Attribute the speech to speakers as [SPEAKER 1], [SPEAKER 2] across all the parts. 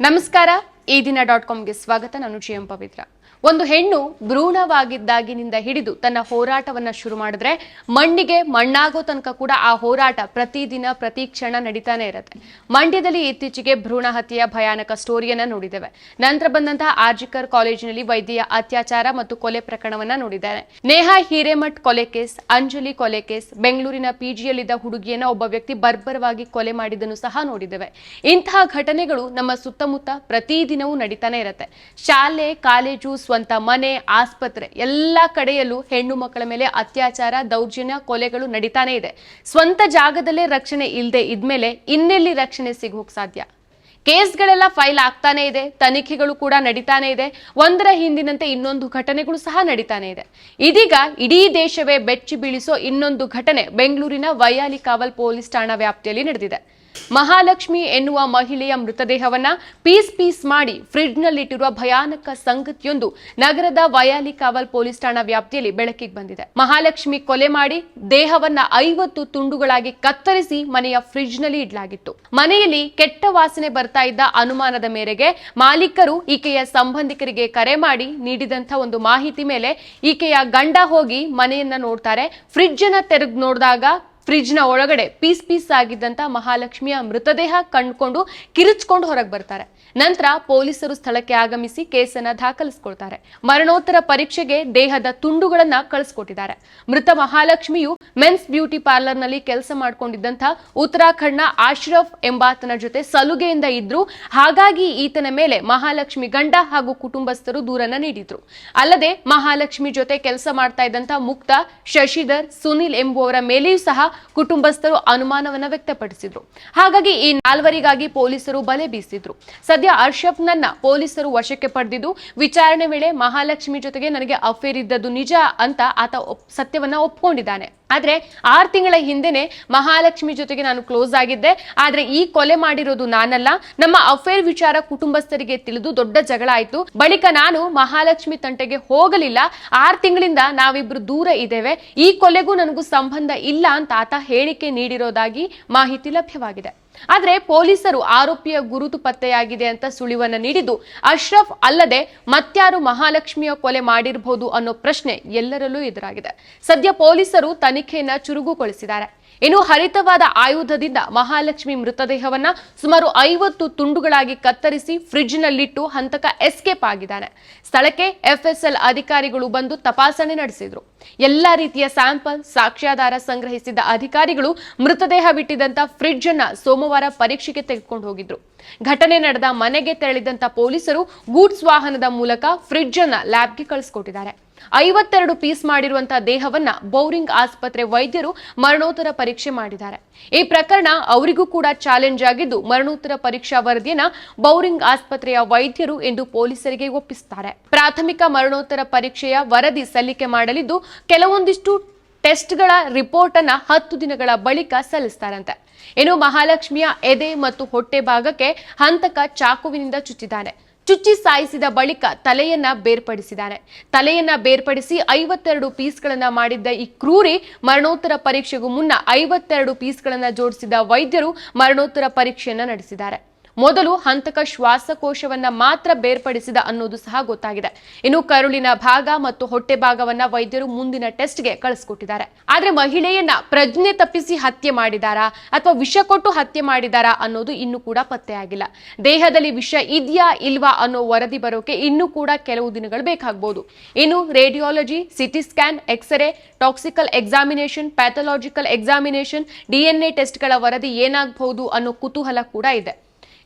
[SPEAKER 1] ನಮಸ್ಕಾರ. ಈ ದಿನ ಡಾಟ್ ಕಾಮ್ಗೆ ಸ್ವಾಗತ. ನಾನು ಜಿ ಎಂ ಪವಿತ್ರ. ಒಂದು ಹೆಣ್ಣು ಭ್ರೂಣವಾಗಿದ್ದಾಗಿನಿಂದ ಹಿಡಿದು ತನ್ನ ಹೋರಾಟವನ್ನ ಶುರು ಮಾಡಿದ್ರೆ ಮಣ್ಣಿಗೆ ಮಣ್ಣಾಗೋ ತನಕ ಕೂಡ ಆ ಹೋರಾಟ ಪ್ರತಿದಿನ, ಪ್ರತಿ ಕ್ಷಣ ನಡೀತಾನೆ ಇರುತ್ತೆ. ಮಂಡ್ಯದಲ್ಲಿ ಇತ್ತೀಚೆಗೆ ಭ್ರೂಣ ಹತ್ಯೆಯ ಭಯಾನಕ ಸ್ಟೋರಿಯನ್ನ ನೋಡಿದ್ದೇವೆ. ನಂತರ ಬಂದಂತಹ ಆರ್ಜಿಕರ್ ಕಾಲೇಜಿನಲ್ಲಿ ವೈದ್ಯ ಅತ್ಯಾಚಾರ ಮತ್ತು ಕೊಲೆ ಪ್ರಕರಣವನ್ನ ನೋಡಿದ್ದಾರೆ ನೇಹಾ ಹಿರೇಮಠ್ ಕೊಲೆ ಕೇಸ್, ಅಂಜಲಿ ಕೊಲೆ ಕೇಸ್, ಬೆಂಗಳೂರಿನ ಪಿಜಿಯಲ್ಲಿದ್ದ ಹುಡುಗಿಯನ್ನ ಒಬ್ಬ ವ್ಯಕ್ತಿ ಬರ್ಬರವಾಗಿ ಕೊಲೆ ಮಾಡಿದ್ದನ್ನು ಸಹ ನೋಡಿದ್ದೇವೆ. ಇಂತಹ ಘಟನೆಗಳು ನಮ್ಮ ಸುತ್ತಮುತ್ತ ಪ್ರತಿದಿನವೂ ನಡೀತಾನೆ ಇರುತ್ತೆ. ಶಾಲೆ, ಕಾಲೇಜು, ಸ್ವಂತ ಮನೆ, ಆಸ್ಪತ್ರೆ ಎಲ್ಲಾ ಕಡೆಯಲ್ಲೂ ಹೆಣ್ಣು ಮಕ್ಕಳ ಮೇಲೆ ಅತ್ಯಾಚಾರ, ದೌರ್ಜನ್ಯ, ಕೊಲೆಗಳು ನಡೀತಾನೆ ಇದೆ. ಸ್ವಂತ ಜಾಗದಲ್ಲೇ ರಕ್ಷಣೆ ಇಲ್ಲದೆ ಇದ್ಮೇಲೆ ಇನ್ನೆಲ್ಲಿ ರಕ್ಷಣೆ ಸಿಗೋಕ್ ಸಾಧ್ಯ? ಕೇಸ್ಗಳೆಲ್ಲ ಫೈಲ್ ಆಗ್ತಾನೆ ಇದೆ, ತನಿಖೆಗಳು ಕೂಡ ನಡೀತಾನೆ ಇದೆ, ಒಂದರ ಹಿಂದಿನಂತೆ ಇನ್ನೊಂದು ಘಟನೆಗಳು ಸಹ ನಡೀತಾನೆ ಇದೆ. ಇದೀಗ ಇಡೀ ದೇಶವೇ ಬೆಚ್ಚಿ ಬೀಳಿಸೋ ಇನ್ನೊಂದು ಘಟನೆ ಬೆಂಗಳೂರಿನ ವೈಯಾಲಿ ಕಾವಲ್ ಪೊಲೀಸ್ ಠಾಣಾ ವ್ಯಾಪ್ತಿಯಲ್ಲಿ ನಡೆದಿದೆ. ಮಹಾಲಕ್ಷ್ಮಿ ಎನ್ನುವ ಮಹಿಳೆಯ ಮೃತದೇಹವನ್ನ ಪೀಸ್ ಪೀಸ್ ಮಾಡಿ ಫ್ರಿಡ್ಜ್ನಲ್ಲಿಟ್ಟಿರುವ ಭಯಾನಕ ಸಂಗತಿಯೊಂದು ನಗರದ ವಯಾಲಿ ಕಾವಲ್ ಪೊಲೀಸ್ ಠಾಣಾ ವ್ಯಾಪ್ತಿಯಲ್ಲಿ ಬೆಳಕಿಗೆ ಬಂದಿದೆ. ಮಹಾಲಕ್ಷ್ಮಿ ಕೊಲೆ ಮಾಡಿ ದೇಹವನ್ನ ಐವತ್ತು ತುಂಡುಗಳಾಗಿ ಕತ್ತರಿಸಿ ಮನೆಯ ಫ್ರಿಡ್ಜ್ನಲ್ಲಿ ಇಡಲಾಗಿತ್ತು. ಮನೆಯಲ್ಲಿ ಕೆಟ್ಟ ವಾಸನೆ ಬರ್ತಾ ಇದ್ದ ಅನುಮಾನದ ಮೇರೆಗೆ ಮಾಲೀಕರು ಈಕೆಯ ಸಂಬಂಧಿಕರಿಗೆ ಕರೆ ಮಾಡಿ ನೀಡಿದಂಥ ಒಂದು ಮಾಹಿತಿ ಮೇಲೆ ಈಕೆಯ ಗಂಡ ಹೋಗಿ ಮನೆಯನ್ನ ನೋಡ್ತಾರೆ. ಫ್ರಿಡ್ಜ್ ಅನ್ನ ತೆರೆದು ನೋಡಿದಾಗ ಫ್ರಿಡ್ಜ್ನ ಒಳಗಡೆ ಪೀಸ್ ಪೀಸ್ ಆಗಿದ್ದಂತ ಮಹಾಲಕ್ಷ್ಮಿಯ ಮೃತದೇಹ ಕಂಡುಕೊಂಡು ಕಿರಿಚ್ಕೊಂಡು ಹೊರಗೆ ಬರ್ತಾರೆ. ನಂತರ ಪೊಲೀಸರು ಸ್ಥಳಕ್ಕೆ ಆಗಮಿಸಿ ಕೇಸನ್ನ ದಾಖಲಿಸಿಕೊಳ್ತಾರೆ. ಮರಣೋತ್ತರ ಪರೀಕ್ಷೆಗೆ ದೇಹದ ತುಂಡುಗಳನ್ನ ಕಳಿಸ್ಕೊಟ್ಟಿದ್ದಾರೆ. ಮೃತ ಮಹಾಲಕ್ಷ್ಮಿಯು ಮೆನ್ಸ್ ಬ್ಯೂಟಿ ಪಾರ್ಲರ್ನಲ್ಲಿ ಕೆಲಸ ಮಾಡಿಕೊಂಡಿದ್ದಂಥ ಉತ್ತರಾಖಂಡ್ನ ಆಶ್ರಫ್ ಎಂಬಾತನ ಜೊತೆ ಸಲುಗೆಯಿಂದ ಇದ್ರು ಹಾಗಾಗಿ ಈತನ ಮೇಲೆ ಮಹಾಲಕ್ಷ್ಮಿ ಗಂಡ ಹಾಗೂ ಕುಟುಂಬಸ್ಥರು ದೂರನ್ನ ನೀಡಿದ್ರು. ಅಲ್ಲದೆ ಮಹಾಲಕ್ಷ್ಮಿ ಜೊತೆ ಕೆಲಸ ಮಾಡ್ತಾ ಇದ್ದಂಥ ಮುಕ್ತ ಶಶಿಧರ್, ಸುನಿಲ್ ಎಂಬುವವರ ಮೇಲೆಯೂ ಸಹ ಕುಟುಂಬಸ್ಥರು ಅನುಮಾನವನ್ನ ವ್ಯಕ್ತಪಡಿಸಿದ್ರು. ಹಾಗಾಗಿ ಈ ನಾಲ್ವರಿಗಾಗಿ ಪೊಲೀಸರು ಬಲೆ ಬೀಸಿದ್ರು. ಸದ್ಯ ಅರ್ಷಫ್ನನ್ನ ಪೊಲೀಸರು ವಶಕ್ಕೆ ಪಡೆದಿದ್ದು, ವಿಚಾರಣೆ ವೇಳೆ ಮಹಾಲಕ್ಷ್ಮಿ ಜೊತೆಗೆ ನನಗೆ ಅಫೇರ್ ಇದ್ದದ್ದು ನಿಜ ಅಂತ ಆತ ಸತ್ಯವನ್ನ ಒಪ್ಕೊಂಡಿದ್ದಾನೆ. ಆದ್ರೆ ಆರು ತಿಂಗಳ ಹಿಂದೆನೆ ಮಹಾಲಕ್ಷ್ಮಿ ಜೊತೆಗೆ ನಾನು ಕ್ಲೋಸ್ ಆಗಿದ್ದೆ. ಆದ್ರೆ ಈ ಕೊಲೆ ಮಾಡಿರೋದು ನಾನಲ್ಲ. ನಮ್ಮ ಅಫೇರ್ ವಿಚಾರ ಕುಟುಂಬಸ್ಥರಿಗೆ ತಿಳಿದು ದೊಡ್ಡ ಜಗಳ ಆಯ್ತು. ಬಳಿಕ ನಾನು ಮಹಾಲಕ್ಷ್ಮಿ ತಂಟೆಗೆ ಹೋಗಲಿಲ್ಲ. ಆರು ತಿಂಗಳಿಂದ ನಾವಿಬ್ರು ದೂರ ಇದ್ದೇವೆ. ಈ ಕೊಲೆಗೂ ನನಗೂ ಸಂಬಂಧ ಇಲ್ಲ ಅಂತ ಆತ ಹೇಳಿಕೆ ನೀಡಿರೋದಾಗಿ ಮಾಹಿತಿ ಲಭ್ಯವಾಗಿದೆ. ಆದ್ರೆ ಪೊಲೀಸರು ಆರೋಪಿಯ ಗುರುತು ಪತ್ತೆಯಾಗಿದೆ ಅಂತ ಸುಳಿವನ್ನ ನೀಡಿದ್ದು. ಅಶ್ರಫ್ ಅಲ್ಲದೆ ಮತ್ಯಾರು ಮಹಾಲಕ್ಷ್ಮಿಯ ಕೊಲೆ ಮಾಡಿರಬಹುದು ಅನ್ನೋ ಪ್ರಶ್ನೆ ಎಲ್ಲರಲ್ಲೂ ಎದುರಾಗಿದೆ. ಸದ್ಯ ಪೊಲೀಸರು ತನಿಖೆಯನ್ನ ಚುರುಕುಗೊಳಿಸಿದ್ದಾರೆ. ಇನ್ನು ಹರಿತವಾದ ಆಯುಧದಿಂದ ಮಹಾಲಕ್ಷ್ಮಿ ಮೃತದೇಹವನ್ನ ಸುಮಾರು ಐವತ್ತು ತುಂಡುಗಳಾಗಿ ಕತ್ತರಿಸಿ ಫ್ರಿಡ್ಜ್ನಲ್ಲಿಟ್ಟು ಹಂತಕ ಎಸ್ಕೇಪ್ ಆಗಿದ್ದಾನೆ. ಸ್ಥಳಕ್ಕೆ ಎಫ್ಎಸ್ಎಲ್ ಅಧಿಕಾರಿಗಳು ಬಂದು ತಪಾಸಣೆ ನಡೆಸಿದ್ರು. ಎಲ್ಲಾ ರೀತಿಯ ಸ್ಯಾಂಪಲ್, ಸಾಕ್ಷ್ಯಾಧಾರ ಸಂಗ್ರಹಿಸಿದ ಅಧಿಕಾರಿಗಳು ಮೃತದೇಹ ಬಿಟ್ಟಿದ್ದಂತ ಫ್ರಿಡ್ಜ್ ಅನ್ನ ಸೋಮವಾರ ಪರೀಕ್ಷೆಗೆ ತೆಗೆದುಕೊಂಡು ಹೋಗಿದ್ರು. ಘಟನೆ ನಡೆದ ಮನೆಗೆ ತೆರಳಿದಂತ ಪೊಲೀಸರು ಗೂಡ್ಸ್ ವಾಹನದ ಮೂಲಕ ಫ್ರಿಡ್ಜ್ ಅನ್ನ ಲ್ಯಾಬ್ಗೆ ಕಳಿಸ್ಕೊಟ್ಟಿದ್ದಾರೆ. ಐವತ್ತೆರಡು ಪೀಸ್ ಮಾಡಿರುವಂತಹ ದೇಹವನ್ನ ಬೌರಿಂಗ್ ಆಸ್ಪತ್ರೆ ವೈದ್ಯರು ಮರಣೋತ್ತರ ಪರೀಕ್ಷೆ ಮಾಡಿದ್ದಾರೆ. ಈ ಪ್ರಕರಣ ಅವರಿಗೂ ಕೂಡ ಚಾಲೆಂಜ್ ಆಗಿದ್ದು ಮರಣೋತ್ತರ ಪರೀಕ್ಷಾ ವರದಿಯನ್ನ ಬೌರಿಂಗ್ ಆಸ್ಪತ್ರೆಯ ವೈದ್ಯರು ಎಂದು ಪೊಲೀಸರಿಗೆ ಒಪ್ಪಿಸುತ್ತಾರೆ ಪ್ರಾಥಮಿಕ ಮರಣೋತ್ತರ ಪರೀಕ್ಷೆಯ ವರದಿ ಸಲ್ಲಿಕೆ ಮಾಡಲಿದ್ದು ಕೆಲವೊಂದಿಷ್ಟು ಟೆಸ್ಟ್ಗಳ ರಿಪೋರ್ಟ್ ಅನ್ನ ಹತ್ತು ದಿನಗಳ ಬಳಿಕ ಸಲ್ಲಿಸ್ತಾರಂತೆ. ಇನ್ನು ಮಹಾಲಕ್ಷ್ಮಿಯ ಎದೆ ಮತ್ತು ಹೊಟ್ಟೆ ಭಾಗಕ್ಕೆ ಹಂತಕ ಚಾಕುವಿನಿಂದ ಚುಚ್ಚಿದ್ದಾನೆ ಚುಚ್ಚಿ ಸಾಯಿಸಿದ ಬಳಿಕ ತಲೆಯನ್ನ ಬೇರ್ಪಡಿಸಿದ್ದಾರೆ. ತಲೆಯನ್ನ ಬೇರ್ಪಡಿಸಿ ಐವತ್ತೆರಡು ಪೀಸ್ಗಳನ್ನ ಮಾಡಿದ್ದ ಈ ಕ್ರೂರಿ ಮರಣೋತ್ತರ ಪರೀಕ್ಷೆಗೂ ಮುನ್ನ ಐವತ್ತೆರಡು ಪೀಸ್ಗಳನ್ನ ಜೋಡಿಸಿದ ವೈದ್ಯರು ಮರಣೋತ್ತರ ಪರೀಕ್ಷೆಯನ್ನ ನಡೆಸಿದ್ದಾರೆ. ಮೊದಲು ಹಂತಕ ಶ್ವಾಸಕೋಶವನ್ನ ಮಾತ್ರ ಬೇರ್ಪಡಿಸಿದ ಅನ್ನೋದು ಸಹ ಗೊತ್ತಾಗಿದೆ. ಇನ್ನು ಕರುಳಿನ ಭಾಗ ಮತ್ತು ಹೊಟ್ಟೆ ಭಾಗವನ್ನ ವೈದ್ಯರು ಮುಂದಿನ ಟೆಸ್ಟ್ಗೆ ಕಳಿಸ್ಕೊಟ್ಟಿದ್ದಾರೆ. ಆದ್ರೆ ಮಹಿಳೆಯನ್ನ ಪ್ರಜ್ಞೆ ತಪ್ಪಿಸಿ ಹತ್ಯೆ ಮಾಡಿದಾರಾ ಅಥವಾ ವಿಷ ಕೊಟ್ಟು ಹತ್ಯೆ ಮಾಡಿದಾರಾ ಅನ್ನೋದು ಇನ್ನೂ ಕೂಡ ಪತ್ತೆಯಾಗಿಲ್ಲ ದೇಹದಲ್ಲಿ ವಿಷ ಇದೆಯಾ ಇಲ್ವಾ ಅನ್ನೋ ವರದಿ ಬರೋಕೆ ಇನ್ನೂ ಕೂಡ ಕೆಲವು ದಿನಗಳು ಬೇಕಾಗಬಹುದು ಇನ್ನು radiology CT scan x ray toxical examination pathological examination DNA ಟೆಸ್ಟ್ಗಳ ವರದಿ ಏನಾಗಬಹುದು ಅನ್ನೋ ಕುತೂಹಲ ಕೂಡ ಇದೆ.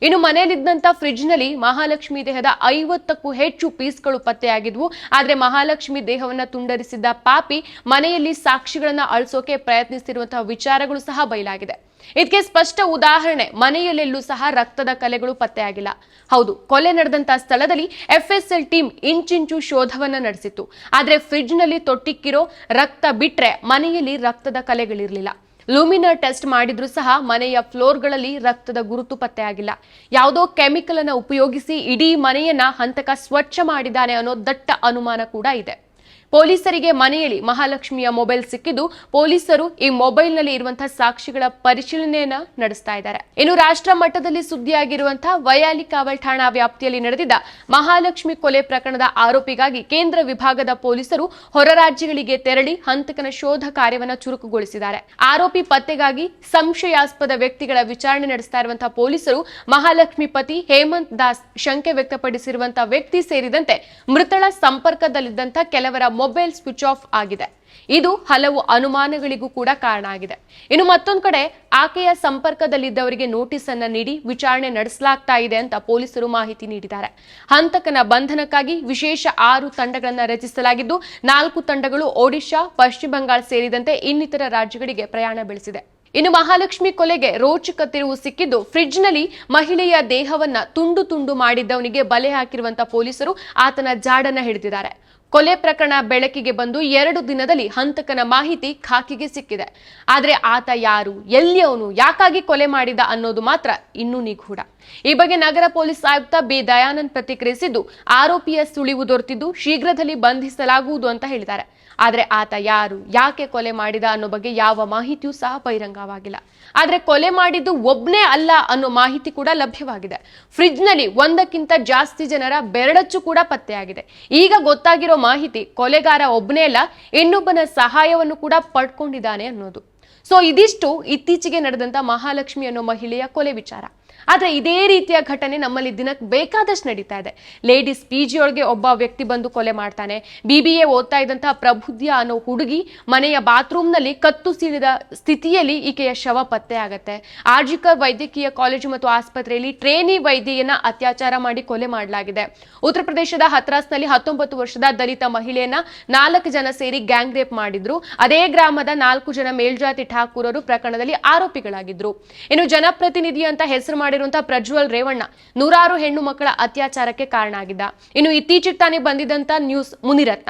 [SPEAKER 1] ಇನ್ನು ಮನೆಯಲ್ಲಿದ್ದಂಥ ಫ್ರಿಡ್ಜ್ನಲ್ಲಿ ಮಹಾಲಕ್ಷ್ಮಿ ದೇಹದ ಐವತ್ತಕ್ಕೂ ಹೆಚ್ಚು ಪೀಸ್ಗಳು ಪತ್ತೆಯಾಗಿದ್ವು. ಆದರೆ ಮಹಾಲಕ್ಷ್ಮಿ ದೇಹವನ್ನ ತುಂಡರಿಸಿದ್ದ ಪಾಪಿ ಮನೆಯಲ್ಲಿ ಸಾಕ್ಷಿಗಳನ್ನ ಅಳಿಸೋಕೆ ಪ್ರಯತ್ನಿಸಿರುವಂತಹ ವಿಚಾರಗಳು ಸಹ ಬಯಲಾಗಿದೆ. ಇದಕ್ಕೆ ಸ್ಪಷ್ಟ ಉದಾಹರಣೆ, ಮನೆಯಲ್ಲೆಲ್ಲೂ ಸಹ ರಕ್ತದ ಕಲೆಗಳು ಪತ್ತೆಯಾಗಿಲ್ಲ. ಹೌದು, ಕೊಲೆ ನಡೆದಂತಹ ಸ್ಥಳದಲ್ಲಿ ಎಫ್ಎಸ್ಎಲ್ ಟೀಮ್ ಇಂಚಿಂಚು ಶೋಧವನ್ನ ನಡೆಸಿತ್ತು. ಆದರೆ ಫ್ರಿಡ್ಜ್ನಲ್ಲಿ ತೊಟ್ಟಿಕ್ಕಿರೋ ರಕ್ತ ಬಿಟ್ರೆ ಮನೆಯಲ್ಲಿ ರಕ್ತದ ಕಲೆಗಳಿರಲಿಲ್ಲ. ಲೂಮಿನರ್ ಟೆಸ್ಟ್ ಮಾಡಿದ್ರೂ ಸಹ ಮನೆಯ ಫ್ಲೋರ್ಗಳಲ್ಲಿ ರಕ್ತದ ಗುರುತು ಪತ್ತೆಯಾಗಿಲ್ಲ. ಯಾವುದೋ ಕೆಮಿಕಲ್ ಅನ್ನು ಉಪಯೋಗಿಸಿ ಇಡೀ ಮನೆಯನ್ನ ಹಂತಕ ಸ್ವಚ್ಛ ಮಾಡಿದ್ದಾನೆ ಅನ್ನೋ ದಟ್ಟ ಅನುಮಾನ ಕೂಡ ಇದೆ. ಪೊಲೀಸರಿಗೆ ಮನೆಯಲ್ಲಿ ಮಹಾಲಕ್ಷ್ಮಿಯ ಮೊಬೈಲ್ ಸಿಕ್ಕಿದ್ದು ಪೊಲೀಸರು ಈ ಮೊಬೈಲ್ನಲ್ಲಿ ಇರುವಂತಹ ಸಾಕ್ಷಿಗಳ ಪರಿಶೀಲನೆಯನ್ನ ನಡೆಸ್ತಾ ಇದ್ದಾರೆ. ಇನ್ನು ರಾಷ್ಟ್ರ ಮಟ್ಟದಲ್ಲಿ ಸುದ್ದಿಯಾಗಿರುವಂತಹ ವಯಾಲಿ ಕಾವಲ್ ಠಾಣಾ ವ್ಯಾಪ್ತಿಯಲ್ಲಿ ನಡೆದಿದ್ದ ಮಹಾಲಕ್ಷ್ಮಿ ಕೊಲೆ ಪ್ರಕರಣದ ಆರೋಪಿಗಾಗಿ ಕೇಂದ್ರ ವಿಭಾಗದ ಪೊಲೀಸರು ಹೊರ ರಾಜ್ಯಗಳಿಗೆ ತೆರಳಿ ಹಂತಕನ ಶೋಧ ಕಾರ್ಯವನ್ನು ಚುರುಕುಗೊಳಿಸಿದ್ದಾರೆ. ಆರೋಪಿ ಪತ್ತೆಗಾಗಿ ಸಂಶಯಾಸ್ಪದ ವ್ಯಕ್ತಿಗಳ ವಿಚಾರಣೆ ನಡೆಸ್ತಾ ಇರುವಂತಹ ಪೊಲೀಸರು ಮಹಾಲಕ್ಷ್ಮಿ ಪತಿ ಹೇಮಂತ್ ದಾಸ್ ಶಂಕೆ ವ್ಯಕ್ತಪಡಿಸಿರುವಂತಹ ವ್ಯಕ್ತಿ ಸೇರಿದಂತೆ ಮೃತಳ ಸಂಪರ್ಕದಲ್ಲಿದ್ದಂತಹ ಕೆಲವರ ಮೊಬೈಲ್ ಸ್ವಿಚ್ ಆಫ್ ಆಗಿದೆ. ಇದು ಹಲವು ಅನುಮಾನಗಳಿಗೂ ಕೂಡ ಕಾರಣ ಆಗಿದೆ. ಇನ್ನು ಮತ್ತೊಂದು ಕಡೆ, ಆಕೆಯ ಸಂಪರ್ಕದಲ್ಲಿದ್ದವರಿಗೆ ನೋಟಿಸ್ ಅನ್ನ ನೀಡಿ ವಿಚಾರಣೆ ನಡೆಸಲಾಗ್ತಾ ಇದೆ ಅಂತ ಪೊಲೀಸರು ಮಾಹಿತಿ ನೀಡಿದ್ದಾರೆ. ಹಂತಕನ ಬಂಧನಕ್ಕಾಗಿ ವಿಶೇಷ ಆರು ತಂಡಗಳನ್ನು ರಚಿಸಲಾಗಿದ್ದು, ನಾಲ್ಕು ತಂಡಗಳು ಒಡಿಶಾ, ಪಶ್ಚಿಮ ಬಂಗಾಳ ಸೇರಿದಂತೆ ಇನ್ನಿತರ ರಾಜ್ಯಗಳಿಗೆ ಪ್ರಯಾಣ ಬೆಳೆಸಿದೆ. ಇನ್ನು ಮಹಾಲಕ್ಷ್ಮಿ ಕೊಲೆಗೆ ರೋಚಕ ತಿರುವು ಸಿಕ್ಕಿದ್ದು ಫ್ರಿಡ್ಜ್ನಲ್ಲಿ ಮಹಿಳೆಯ ದೇಹವನ್ನ ತುಂಡು ತುಂಡು ಮಾಡಿದ್ದವನಿಗೆ ಬಲೆ ಹಾಕಿರುವಂತಹ ಪೊಲೀಸರು ಆತನ ಜಾಡನ್ನ ಹಿಡಿದಿದ್ದಾರೆ. ಕೊಲೆ ಪ್ರಕರಣ ಬೆಳಕಿಗೆ ಬಂದು ಎರಡು ದಿನದಲ್ಲಿ ಹಂತಕನ ಮಾಹಿತಿ ಖಾಕಿಗೆ ಸಿಕ್ಕಿದೆ. ಆದರೆ ಆತ ಯಾರು? ಎಲ್ಲಿ ಅವನು? ಯಾಕಾಗಿ ಕೊಲೆ ಮಾಡಿದ ಅನ್ನೋದು ಮಾತ್ರ ಇನ್ನೂ ನಿಗೂಢ. ಈ ಬಗ್ಗೆ ನಗರ ಪೊಲೀಸ್ ಆಯುಕ್ತ ಬಿ. ದಯಾನಂದ್ ಪ್ರತಿಕ್ರಿಯಿಸಿದ್ದು, ಆರೋಪಿಯ ಸುಳಿವು ದೊರೆತಿದ್ದು ಶೀಘ್ರದಲ್ಲಿ ಬಂಧಿಸಲಾಗುವುದು ಅಂತ ಹೇಳಿದ್ದಾರೆ. ಆದ್ರೆ ಆತ ಯಾರು, ಯಾಕೆ ಕೊಲೆ ಮಾಡಿದ ಅನ್ನೋ ಬಗ್ಗೆ ಯಾವ ಮಾಹಿತಿಯೂ ಸಹ ಬಹಿರಂಗವಾಗಿಲ್ಲ. ಆದರೆ ಕೊಲೆ ಮಾಡಿದ್ದು ಒಬ್ನೇ ಅಲ್ಲ ಅನ್ನೋ ಮಾಹಿತಿ ಕೂಡ ಲಭ್ಯವಾಗಿದೆ. ಫ್ರಿಜ್ನಲ್ಲಿ ಒಂದಕ್ಕಿಂತ ಜಾಸ್ತಿ ಜನರ ಬೆರಳಚ್ಚು ಕೂಡ ಪತ್ತೆಯಾಗಿದೆ. ಈಗ ಗೊತ್ತಾಗಿರೋ ಮಾಹಿತಿ, ಕೊಲೆಗಾರ ಒಬ್ಬನೇ ಅಲ್ಲ, ಇನ್ನೊಬ್ಬನ ಸಹಾಯವನ್ನು ಕೂಡ ಪಡ್ಕೊಂಡಿದ್ದಾನೆ ಅನ್ನೋದು. ಸೊ, ಇದಿಷ್ಟು ಇತ್ತೀಚೆಗೆ ನಡೆದಂತ ಮಹಾಲಕ್ಷ್ಮಿ ಅನ್ನೋ ಮಹಿಳೆಯ ಕೊಲೆ ವಿಚಾರ. ಆದ್ರೆ ಇದೇ ರೀತಿಯ ಘಟನೆ ನಮ್ಮಲ್ಲಿ ದಿನಕ್ಕೆ ಬೇಕಾದಷ್ಟು ನಡೀತಾ ಇದೆ. ಲೇಡೀಸ್ ಪಿ ಜಿ ಒಳಗೆ ಒಬ್ಬ ವ್ಯಕ್ತಿ ಬಂದು ಕೊಲೆ ಮಾಡ್ತಾನೆ. ಬಿ ಬಿ ಎ ಓದ್ತಾ ಇದ್ದಂತಹ ಪ್ರಬುದ್ಧ ಅನ್ನೋ ಹುಡುಗಿ ಮನೆಯ ಬಾತ್ರೂಮ್ನಲ್ಲಿ ಕತ್ತು ಸೀಳಿದ ಸ್ಥಿತಿಯಲ್ಲಿ ಈಕೆಯ ಶವ ಪತ್ತೆ ಆಗತ್ತೆ. ಆರ್ಜಿಕರ್ ವೈದ್ಯಕೀಯ ಕಾಲೇಜು ಮತ್ತು ಆಸ್ಪತ್ರೆಯಲ್ಲಿ ಟ್ರೇನಿ ವೈದ್ಯೆಯನ್ನ ಅತ್ಯಾಚಾರ ಮಾಡಿ ಕೊಲೆ ಮಾಡಲಾಗಿದೆ. ಉತ್ತರ ಪ್ರದೇಶದ ಹತ್ರಾಸ್ನಲ್ಲಿ ಹತ್ತೊಂಬತ್ತು ವರ್ಷದ ದಲಿತ ಮಹಿಳೆಯನ್ನ ನಾಲ್ಕು ಜನ ಸೇರಿ ಗ್ಯಾಂಗ್ ರೇಪ್ ಮಾಡಿದ್ರು. ಅದೇ ಗ್ರಾಮದ ನಾಲ್ಕು ಜನ ಮೇಲ್ಜಾತಿ ಠಾಕೂರರು ಪ್ರಕರಣದಲ್ಲಿ ಆರೋಪಿಗಳಾಗಿದ್ರು. ಇನ್ನು ಜನಪ್ರತಿನಿಧಿ ಅಂತ ಹೆಸರು ಮಾಡಿರುವಂತಹ ಪ್ರಜ್ವಲ್ ರೇವಣ್ಣ ನೂರಾರು ಹೆಣ್ಣು ಮಕ್ಕಳ ಅತ್ಯಾಚಾರಕ್ಕೆ ಕಾರಣ ಆಗಿದ್ದ ಇನ್ನು ಇತ್ತೀಚೆಗೆ ತಾನೇ ಬಂದಿದ್ದಂತ ನ್ಯೂಸ್ ಮುನಿರತ್ನ.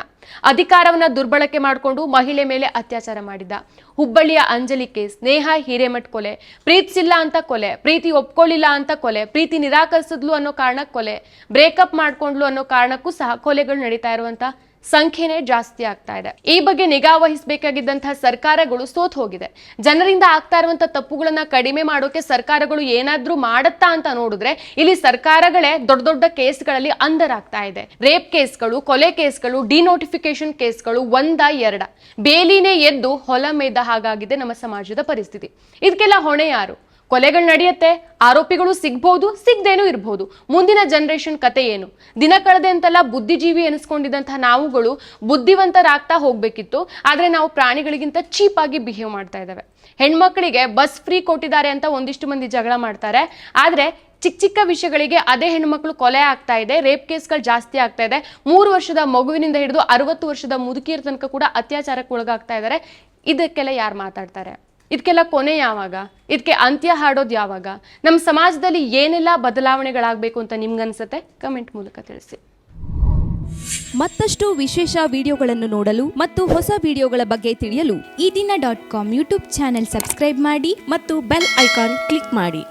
[SPEAKER 1] ಅಧಿಕಾರವನ್ನ ದುರ್ಬಳಕೆ ಮಾಡಿಕೊಂಡು ಮಹಿಳೆ ಮೇಲೆ ಅತ್ಯಾಚಾರ ಮಾಡಿದ್ದ. ಹುಬ್ಬಳ್ಳಿಯ ಅಂಜಲಿ ಕೇಸ್ ನೇಹ ಹಿರೇಮಠ್ ಕೊಲೆ ಪ್ರೀತಿಸಿಲ್ಲ ಅಂತ ಕೊಲೆ, ಪ್ರೀತಿ ಒಪ್ಕೊಳ್ಳಿಲ್ಲ ಅಂತ ಕೊಲೆ, ಪ್ರೀತಿ ನಿರಾಕರಿಸಿದ್ಲು ಅನ್ನೋ ಕಾರಣಕ್ಕೆ ಕೊಲೆ, ಬ್ರೇಕಪ್ ಮಾಡ್ಕೊಂಡ್ಲು ಅನ್ನೋ ಕಾರಣಕ್ಕೂ ಸಹ ಕೊಲೆಗಳು ನಡೀತಾ ಇರುವಂತ ಸಂಖ್ಯೆನೇ ಜಾಸ್ತಿ ಆಗ್ತಾ ಇದೆ. ಈ ಬಗ್ಗೆ ನಿಗಾ ವಹಿಸಬೇಕಾಗಿದ್ದಂತಹ ಸರ್ಕಾರಗಳು ಸೋತ್ ಹೋಗಿದೆ. ಜನರಿಂದ ಆಗ್ತಾ ಇರುವಂತಹ ತಪ್ಪುಗಳನ್ನ ಕಡಿಮೆ ಮಾಡೋಕೆ ಸರ್ಕಾರಗಳು ಏನಾದ್ರೂ ಮಾಡುತ್ತಾ ಅಂತ ನೋಡಿದ್ರೆ ಇಲ್ಲಿ ಸರ್ಕಾರಗಳೇ ದೊಡ್ಡ ದೊಡ್ಡ ಕೇಸ್ಗಳಲ್ಲಿ ಅಂದರ್ ಆಗ್ತಾ ಇದೆ. ರೇಪ್ ಕೇಸ್ಗಳು, ಕೊಲೆ ಕೇಸ್ಗಳು ಡಿನೋಟಿಫಿಕೇಶನ್ ಕೇಸ್ಗಳು ಒಂದ, ಎರಡ. ಬೇಲಿನೇ ಎದ್ದು ಹೊಲ ಮೇದ ಹಾಗಾಗಿದೆ ನಮ್ಮ ಸಮಾಜದ ಪರಿಸ್ಥಿತಿ. ಇದಕ್ಕೆಲ್ಲ ಹೊಣೆ ಯಾರು? ಕೊಲೆಗಳು ನಡೆಯುತ್ತೆ, ಆರೋಪಿಗಳು ಸಿಗ್ಬಹುದು ಸಿಗ್ದೇನೂ ಇರಬಹುದು ಮುಂದಿನ ಜನರೇಷನ್ ಕತೆ ಏನು? ದಿನ ಕಳೆದೆ ಅಂತೆಲ್ಲ ಬುದ್ಧಿಜೀವಿ ಎನಿಸ್ಕೊಂಡಿದ್ದಂತಹ ನಾವುಗಳು ಬುದ್ಧಿವಂತರಾಗ್ತಾ ಹೋಗ್ಬೇಕಿತ್ತು. ಆದ್ರೆ ನಾವು ಪ್ರಾಣಿಗಳಿಗಿಂತ ಚೀಪ್ ಆಗಿ ಬಿಹೇವ್ ಮಾಡ್ತಾ ಇದ್ದಾವೆ. ಹೆಣ್ಮಕ್ಳಿಗೆ ಬಸ್ ಫ್ರೀ ಕೊಟ್ಟಿದ್ದಾರೆ ಅಂತ ಒಂದಿಷ್ಟು ಮಂದಿ ಜಗಳ ಮಾಡ್ತಾರೆ. ಆದ್ರೆ ಚಿಕ್ಕ ಚಿಕ್ಕ ವಿಷಯಗಳಿಗೆ ಅದೇ ಹೆಣ್ಮಕ್ಳು ಕೊಲೆ ಆಗ್ತಾ ಇದೆ ರೇಪ್ ಕೇಸ್ಗಳು ಜಾಸ್ತಿ ಆಗ್ತಾ ಇದೆ. ಮೂರು ವರ್ಷದ ಮಗುವಿನಿಂದ ಹಿಡಿದು ಅರವತ್ತು ವರ್ಷದ ಮುದುಕಿಯರ ತನಕ ಕೂಡ ಅತ್ಯಾಚಾರಕ್ಕೆ ಒಳಗಾಗ್ತಾ ಇದ್ದಾರೆ. ಇದಕ್ಕೆಲ್ಲ ಯಾರು ಮಾತಾಡ್ತಾರೆ? ಇದಕ್ಕೆಲ್ಲ ಕೊನೆ ಯಾವಾಗ? ಇದಕ್ಕೆ ಅಂತ್ಯ ಹಾಡೋದು ಯಾವಾಗ? ನಮ್ಮ ಸಮಾಜದಲ್ಲಿ ಏನೆಲ್ಲ ಬದಲಾವಣೆಗಳಾಗಬೇಕು ಅಂತ ನಿಮ್ಗನ್ಸುತ್ತೆ? ಕಮೆಂಟ್ ಮೂಲಕ ತಿಳಿಸಿ.
[SPEAKER 2] ಮತ್ತಷ್ಟು ವಿಶೇಷ ವಿಡಿಯೋಗಳನ್ನು ನೋಡಲು ಮತ್ತು ಹೊಸ ವಿಡಿಯೋಗಳ ಬಗ್ಗೆ ತಿಳಿಯಲು
[SPEAKER 3] Ee Dina dot com YouTube channel subscribe ಮಾಡಿ
[SPEAKER 2] ಮತ್ತು ಬೆಲ್ ಐಕಾನ್ ಕ್ಲಿಕ್ ಮಾಡಿ.